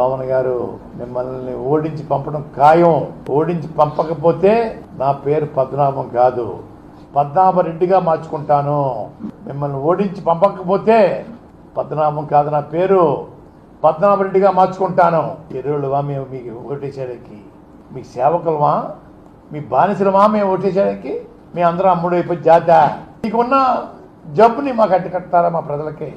పవన్ గారు మిమ్మల్ని ఓడించి పంపడం ఖాయం. ఓడించి పంపకపోతే నా పేరు పద్మనాభం కాదు. పద్మనాభరెడ్డిగా మార్చుకుంటాను. మిమ్మల్ని ఓడించి పంపకపోతే పద్మనాభం కాదు నా పేరు. పద్మనాభరెడ్డిగా మార్చుకుంటాను. ఎరువులవా మేము మీకు ఓటేసేయడానికి? మీ సేవకులమా? మీ బానిసలమా మేము ఓటేసేయడానికి? మీ అందరం అమ్ముడు అయిపోయి జాత. మీకున్న జబ్బుని మాకు అడ్డు కట్టారా మా ప్రజలకి?